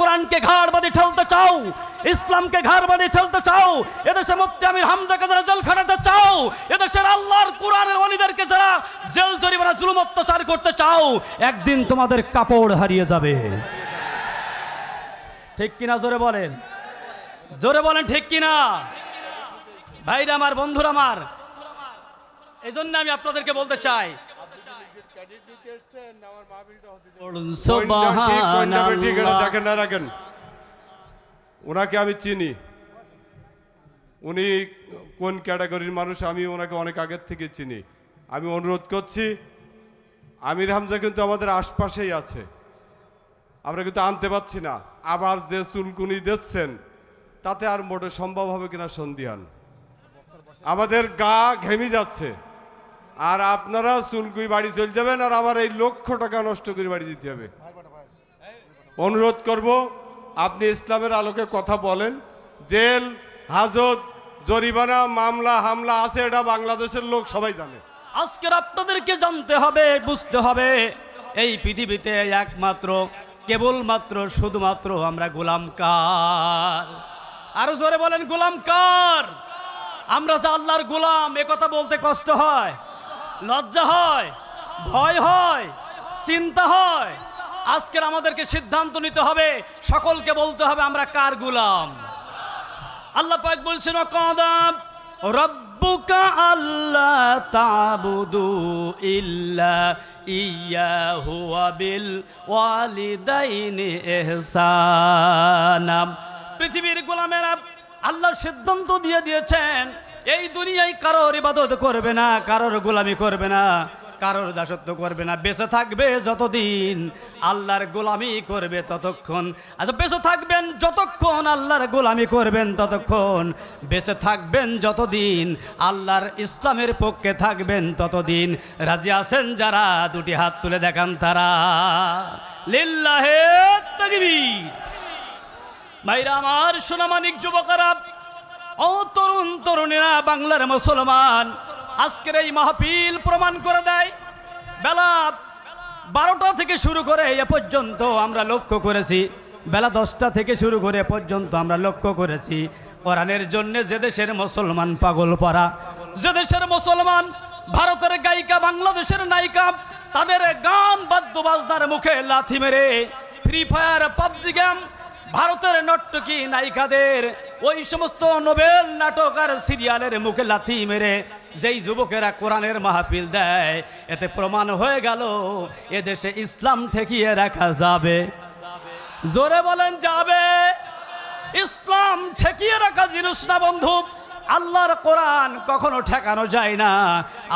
কোরআনকে ঘাড় বাঁধে ঠেলতে চাও, ইসলামকে ঘাড় বাঁধে ঠেলতে চাও, এদেশে মুক্তি আমির হামজাকে যারা জেল খাটাতে চাও, এদেশের আল্লাহর কোরআনের অলিদেরকে যারা জেল জরিমানা, জুলুম অত্যাচার করতে চাও, একদিন তোমাদের কাপড় হারিয়ে যাবে। ঠিক কিনা জোরে বলেন? জোরে বলেন ঠিক কিনা? ভাইরা আমার, বন্ধুরা আমার এই জন্য আমি আপনাদেরকে বলতে চাই দেখেন না রাখেন। ওনাকে আমি চিনি। উনি কোন ক্যাটাগরির মানুষ আমি ওনাকে অনেক আগের থেকে চিনি। আমি অনুরোধ করছি আমির হামজা কিন্তু আমাদের আশপাশেই আছে। আমরা কিন্তু আনতে পারছি না। আবার যে চুলকুনি দিচ্ছেন তাতে আর মোটে সম্ভব হবে কিনা সন্ধিহান আমাদের গা ঘেমে যাচ্ছে। আর আপনারা চুলকুই বাড়ি চলে যাবেন আর আমার এই লক্ষ টাকা নষ্ট করে বাড়ি দিতে হবে। অনুরোধ করব, আপনি ইসলামের আলোকে কথা বলেন। জেল, হাজত, জরিমানা, মামলা, হামলা আছে, এটা বাংলাদেশের লোক সবাই জানে। আজকের আপনাদেরকে জানতে হবে, বুঝতে হবে, এই পৃথিবীতে একমাত্র, কেবলমাত্র, শুধুমাত্র আমরা গোলাম কার। আরও জোরে বলেন, গোলাম কার? আমরা যে আল্লাহর গোলাম কথা বলতে কষ্ট হয়। লজ্জা হয়, ভয় হয়, চিন্তা হয়। আজকের আমাদেরকে সিদ্ধান্ত নিতে হবে, সকলকে বলতে হবে আমরা কার গুলাম। আল্লাহ পাক বলছেন কাদাম রব্বুকা আল্লাহ তাবুদু ইল্লা ইয়াহু বিল ওয়ালিদাইনি ইহসানাম। পৃথিবীর গোলামেরা আল্লাহ সিদ্ধান্ত দিয়ে দিয়েছেন এই দুনিয়ায় কারোর ইবাদত করবে না, কারোর গোলামি করবে না, কারোর দাসত্ব করবে না। বেঁচে থাকবে যতদিন আল্লাহর গোলামি করবে ততক্ষণ। আচ্ছা বেঁচে থাকবেন যতক্ষণ আল্লাহর গোলামি করবেন ততক্ষণ। বেঁচে থাকবেন যতদিন আল্লাহর ইসলামের পক্ষে থাকবেন ততদিন। রাজি আছেন যারা? দুটি হাত তুলে দেখান তারা। লিল্লাহে তাকবীর। ভাইরা আমার সোনামানিক যুবকরা ও তরুণ তরুণীরা বাংলার মুসলমান। আজকের এই মাহফিল প্রমাণ করে দেয়, বেলা বারোটা থেকে শুরু করে এ পর্যন্ত আমরা লক্ষ্য করেছি। বেলা দশটা থেকে শুরু করে পর্যন্ত আমরা লক্ষ্য করেছি। কোরআনের জন্য যে দেশের মুসলমান পাগল পারা, যে দেশের মুসলমান ভারতের গায়িকা, বাংলাদেশের নায়িকা, তাদের গান বাদ্য বাজনার মুখে লাথি মেরে ফ্রি ফায়ার পাবজি গেম ভারতের নর্তকী নায়িকাদের? ওই সমস্ত নোবেল নাটক আর সিরিয়ালের মুখে লাথি মেরে যেই যুবকেরা কোরআনের মাহফিল দেয়, এতে প্রমাণ হয়ে গেল এদেশে ইসলাম ঠেকিয়ে রাখা যাবে। জোরে বলেন, যাবে। ইসলাম ঠেকিয়ে রাখা জিনিস না, বন্ধু। আল্লাহর কোরআন কখনো ঠেকানো যায় না।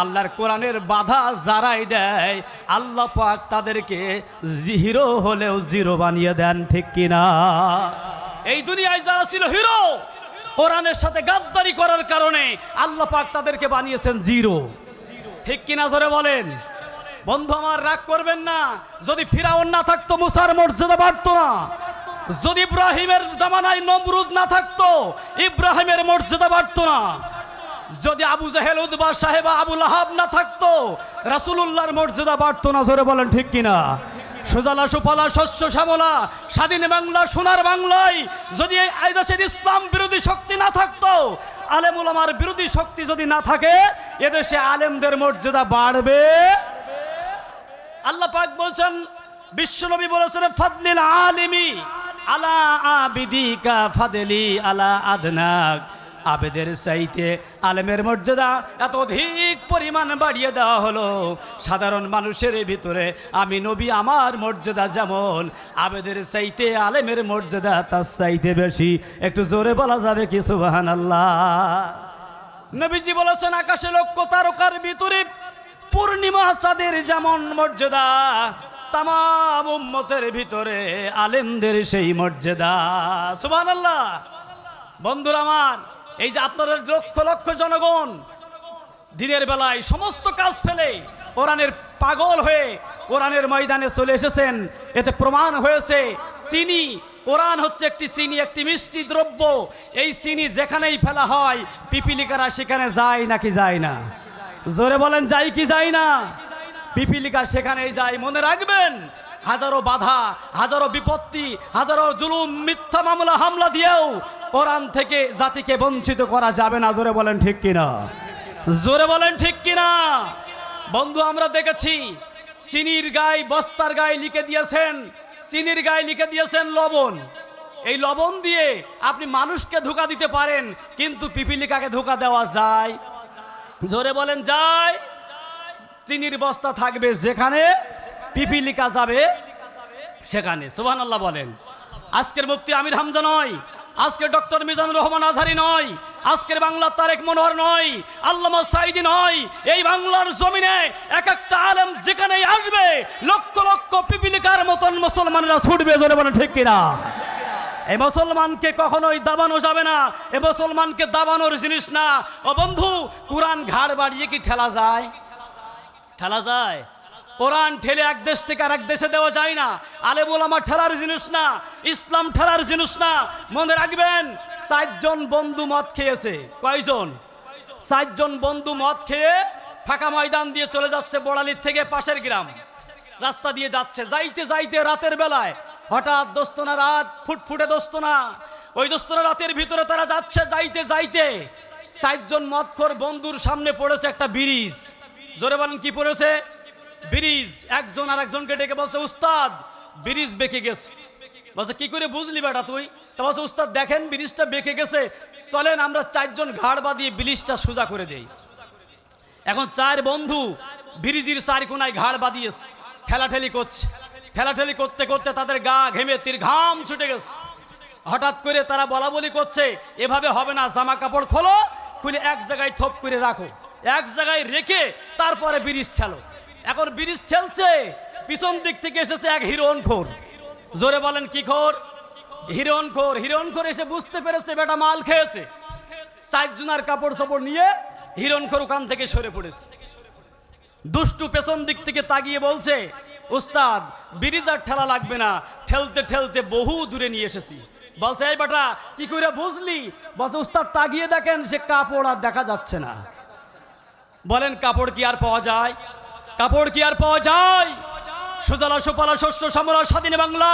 আল্লাহর কোরআনের বাধা যারাই দেয়, আল্লাহ পাক তাদেরকে জিরো হলেও জিরো বানিয়ে দেন, ঠিক কিনা এই দুনিয়ায় যারা ছিল হিরো, কোরআনের সাথে গাদ্দারি করার কারণে আল্লাহ পাক তাদেরকে বানিয়েছেন জিরো। ঠিক কিনা জোরে বলেন? বন্ধু আমার, রাগ করবেন না। যদি ফিরাউন না থাকতো, মুসার মর্যাদা বাড়তো না। যদি ইব্রাহিমের জামানায় নমরুদ না থাকতো, ইব্রাহিমের মর্যাদা বাড়তো না। যদি আবু জাহেল উদ্বা সাহেবা আবুল আহাব না থাকতো, রাসূলুল্লাহর মর্যাদা বাড়তো না, জোরে বলেন ঠিক কিনা? সুজালা, সুফলা, শস্য, শ্যামলা, স্বাধীন বাংলা, সোনার বাংলায় যদি এই আইদাসের ইসলাম বিরোধী শক্তি না থাকতো, আলেমুল আমার বিরোধী শক্তি যদি না থাকে, এদেশে আলেমদের মর্যাদা বাড়বে। আল্লাহ পাক বলছেন, বিশ্বনবী বলেছেন, ফাদলিল আলিমি। আলা আবিদিকা ফাদলি আলা আদনাক। আবেদের চাইতে আলেমের মর্যাদা এত অধিক পরিমাণ বাড়িয়ে দেওয়া হলো। সাধারণ মানুষের ভিতরে আমি নবী, আমার মর্যাদা যেমন, আবেদের চাইতে আলেমের মর্যাদা তার চাইতে বেশি। একটু জোরে বলা যাবে কি? সুবাহান আল্লাহ নবীজি বলেছেন, আকাশে লক্ষ তারকার ভিতরে পূর্ণিমা চাঁদের যেমন মর্যাদা তাম উম্মতের ভিতরে আলেমদের সেই মর্যাদা। সুবান আল্লাহ বন্ধুরা আমার, এই যে আপনাদের লক্ষ লক্ষ জনগণ দিনের বেলায় সমস্ত কাজ ফেলে কোরআনের পাগল হয়ে কোরআনের ময়দানে চলে এসেছেন, এতে প্রমাণ হয়েছে চিনি, কোরআন হচ্ছে একটি চিনি, একটি মিষ্টি দ্রব্য। এই চিনি যেখানেই ফেলা হয়, পিপিলিকারা সেখানে যায় নাকি যায় না? জোরে বলেন যাই কি যায় না? পিপিলিকা সেখানেই যায়, মনে রাখবেন? হাজারো বাধা, হাজারো বিপত্তি, হাজারো জুলুম, মিথ্যা মামলা, হামলা দিয়েও কোরআন থেকে জাতিকে বঞ্চিত করা যাবে না। জোরে বলেন ঠিক কিনা? জোরে বলেন ঠিক কিনা? বন্ধু, আমরা দেখেছি চিনির গায়ে বস্তার গায়ে লিখে দিয়েছেন, চিনির গায়ে লিখে দিয়েছেন লবণ। এই লবণ দিয়ে আপনি মানুষকে ধোকা দিতে পারেন, কিন্তু পিপিলিকাকে ধোকা দেওয়া যায়। জোরে বলেন যায়। চিনির বস্তা থাকবে যেখানে, পিপিলিকা যাবে সেখানে। সুবহান আল্লাহ বলেন। আজকের মুক্তি আমির হামজা নয় আজকে ডক্টর মিজানুর রহমান আজহারি নয়, আজকের বাংলার তারেক মনোহর নয়, আল্লামা সাইদি নয়। এই বাংলার জমিনে এক একটা আলেম যেখানেই আসবে, লক্ষ লক্ষ পিপিলিকার মতন মুসলমানরা ছুটবে, জোরে বলেন ঠিক কিনা? এই মুসলমানকে কখনোই দাবানো যাবে না, এ মুসলমানকে দাবানোর জিনিস না। ও বন্ধু, কোরআন ঘাড় বাড়িয়ে কি ঠেলা যায়? ঠেলা যায়। কোরআন ঠেলে এক দেশ থেকে আর এক দেশে দেওয়া যায় না। আলেমুল আমার ঠেলার জিনিস না, ইসলাম ঠেলার জিনিস না। মনে রাখবেন ষাটজন বন্ধু মদ খেয়েছে। কয়জন? ষাটজন বন্ধু মদ খেয়ে ফাঁকা ময়দান দিয়ে চলে যাচ্ছে বড়ালির থেকে পাশের গ্রাম। রাস্তা দিয়ে যাচ্ছে। যাইতে যাইতে রাতের বেলায় হঠাৎ দোস্তনা রাত, ফুটফুটে দোস্তনা। ওই দোস্তনা রাতের ভিতরে তারা যাচ্ছে, যাইতে যাইতে ষাটজন মদখোর বন্ধুর সামনে পড়েছে একটা ব্রিজ। জোরে বলেন, কি পড়েছে? ব্রিজ। একজন আর একজনকে ডেকে বলছে, উস্তাদ, ব্রিজ বেঁকে গেছে। বলছে, কি করে বুঝলি বেটা তুই? তা বলছে, উস্তাদ, দেখেন ব্রিজটা বেঁকে গেছে। চলেন, আমরা চারজন ঘাড় বাঁধিয়ে ব্রিজটা সোজা করে দেই। এখন চার বন্ধু ব্রিজির চার কোনায় ঘাড় বাঁধিয়েছে, ঠেলাঠেলি করছে। ঠেলাঠেলি করতে করতে তাদের গা ঘেমে তীর ঘাম ছুটে গেছে। হঠাৎ করে তারা বলা বলি করছে, এভাবে হবে না, জামা কাপড় খোলো, খুলে এক জায়গায় থপ করে রাখো। এক জায়গায় রেখে তারপরে ব্রিজ ঠেলো। এখন ব্রিজ ঠেলছে, পিছন দিক থেকে এসেছে এক হিরোন খোর জোরে বলেন, কি খোর? হিরোন খোর হিরোন খোর এসে বুঝতে পেরেছে, বেটা মাল খেয়েছে। চারজনার কাপড় সাপড় নিয়ে হিরণ খোর ওখান থেকে সরে পড়েছে। দুষ্টু পেছন দিক থেকে তাকিয়ে বলছে, উস্তাদ, ব্রিজ আর ঠেলা লাগবে না, ঠেলতে ঠেলতে বহু দূরে নিয়ে এসেছি। বলছে, এই বেটা, কি করে বুঝলি? বলছে, উস্তাদ, তাকিয়ে দেখেন, সে কাপড় আর দেখা যাচ্ছে না। বলেন, কাপড় কি আর পাওয়া যায়? কাপড় কি আর পাওয়া যায়? সুজলা, সুপালা, শস্য সামলা স্বাধীন বাংলা,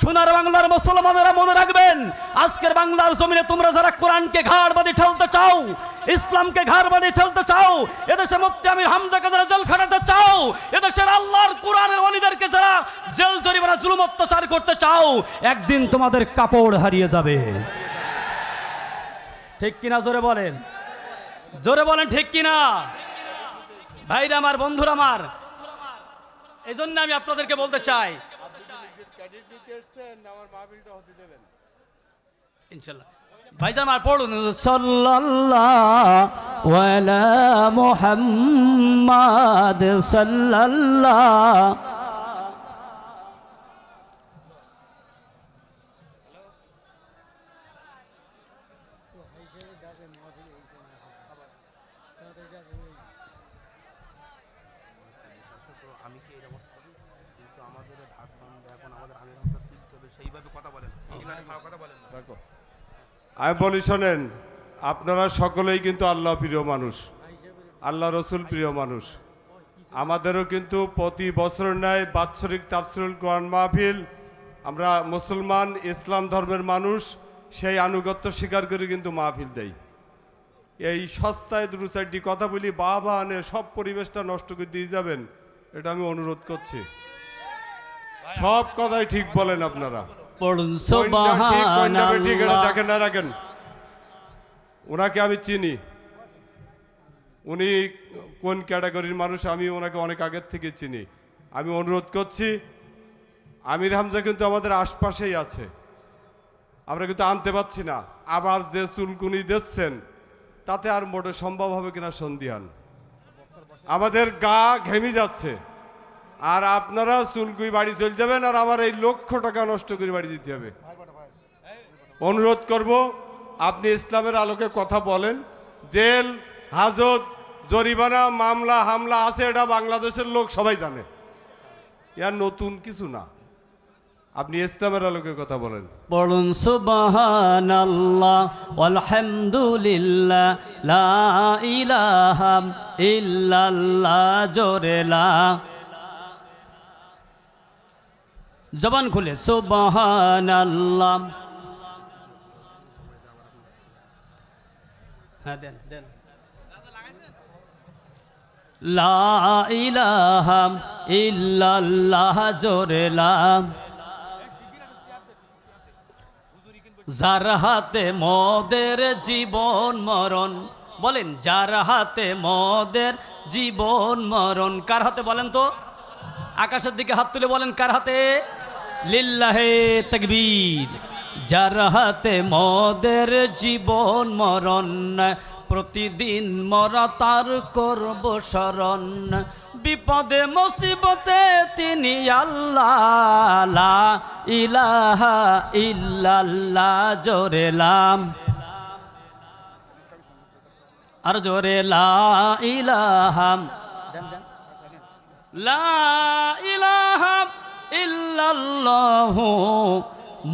সোনার বাংলার মুসলমানেরা মনে রাখবেন, আজকের বাংলার জমিনে তোমরা যারা কোরআনকে ঘাড় বাঁধি ঠেলতে চাও, ইসলামকে ঘাড় বাঁধি ঠেলতে চাও, এদেশে মুক্তি আমি হামজাকে যারা জেল খাটাতে চাও, এদেশের আল্লাহর কোরআনের অলিদেরকে যারা জেল জরিমানা, জুলুম অত্যাচার করতে চাও, একদিন তোমাদের কাপড় হারিয়ে যাবে। ঠিক কিনা জোরে বলেন? জোরে বলেন, ঠিক কিনা? ভাইরা আমার, বন্ধুরা আমার এই জন্য আমি আপনাদেরকে বলতে চাই। ইনশাল্লাহ। ভাইজান, আর পড়ুন। সাল্লাল্লাহ ওয়ালা মুহাম্মাদ সাল্লাল্লাহ শাসক আমি কি এই অবস্থা করি কিন্তু আমাদের ধাক বান্ধে এখন আমাদের আমির হামজা তুলতে হবে সেইভাবে কথা বলেন এখানে ভালো কথা বলেন না। রাখো। আমি বলি শোনেন, আপনারা সকলেই কিন্তু আল্লাহ প্রিয় মানুষ। আল্লাহ রসুল প্রিয় মানুষ। আমাদেরও কিন্তু প্রতি বছর ন্যায় বাৎসরিক তাফসিরুল কোরআন মাহফিল, আমরা মুসলমান, ইসলাম ধর্মের মানুষ, সেই আনুগত্য স্বীকার করে কিন্তু মাহফিল দেই। এই সস্তায় দু চারটি কথা বলি, বাবা আনে, সব পরিবেশটা নষ্ট করে দিয়ে যাবেন, এটা আমি অনুরোধ করছি। সব কথাই ঠিক বলেন আপনারা। পড়ুন দেখেন না রাখেন ওনাকে আমি চিনি উনি কোন ক্যাটাগরির মানুষ আমি ওনাকে অনেক আগের থেকে চিনি আমি অনুরোধ করছি আমির হামজা কিন্তু আমাদের আশপাশেই আছে আমরা কিন্তু আনতে পারছি না আবার যে চুলকুনি দিচ্ছেন তাতে আর মোটে সম্ভব হবে কিনা সন্ধিহান আমাদের গা ঘেমে যাচ্ছে আর আপনারা চুলকুই বাড়ি চলে যাবেন আর আমার এই লক্ষ টাকা নষ্ট করে বাড়ি দিতে হবে। অনুরোধ করব, আপনি ইসলামের আলোকে কথা বলেন। জেল, হাজত, জরিমানা, মামলা, হামলা আছে, এটা বাংলাদেশের লোক সবাই জানে। ইয়ার নতুন কিছু না। আপনি ইসলামের আলোকে কথা বলেন। ইল্লাল্লাহ, জোরে লা জবান খুলে সুবহান আল্লাহ হ্যাঁ ইল্লাল্লাহ জোরেলাম যার হাতে মদের জীবন মরণ, বলেন, যার হাতে মদের জীবন মরণ, কার হাতে বলেন তো? আকাশের দিকে হাত তুলে বলেন, কার হাতে? লিল্লাহে তকবীর। যার হাতে মদের জীবন মরণ, প্রতিদিন মরা তার করব শরণ। বিপদে মুসিবতে তিনি আল্লাহ ইলাহা ইল্লাল্লাহ জোরেলাম আর জোরে লা ইলাহা। লা ইলাহা ইল্লাল্লাহু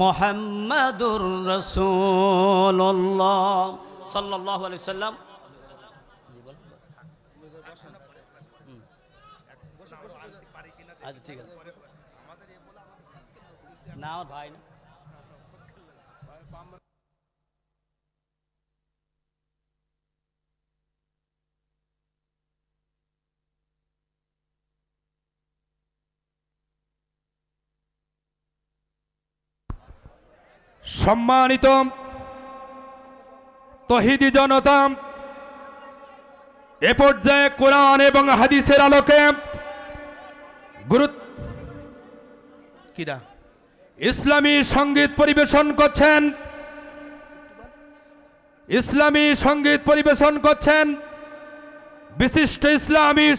মোহাম্মদুর রাসূলুল্লাহ। সাল্লাল্লাহু সাল্লাম। আচ্ছা না ভাই সম্মানিত তহিদি জনতা, এ পর্যায়ে কোরআন এবং হাদিসের আলোকে গুরুত্ব কিরা? ইসলামী সংগীত পরিবেশন করছেন। ইসলামী সংগীত পরিবেশন করছেন। বিশিষ্ট ইসলামী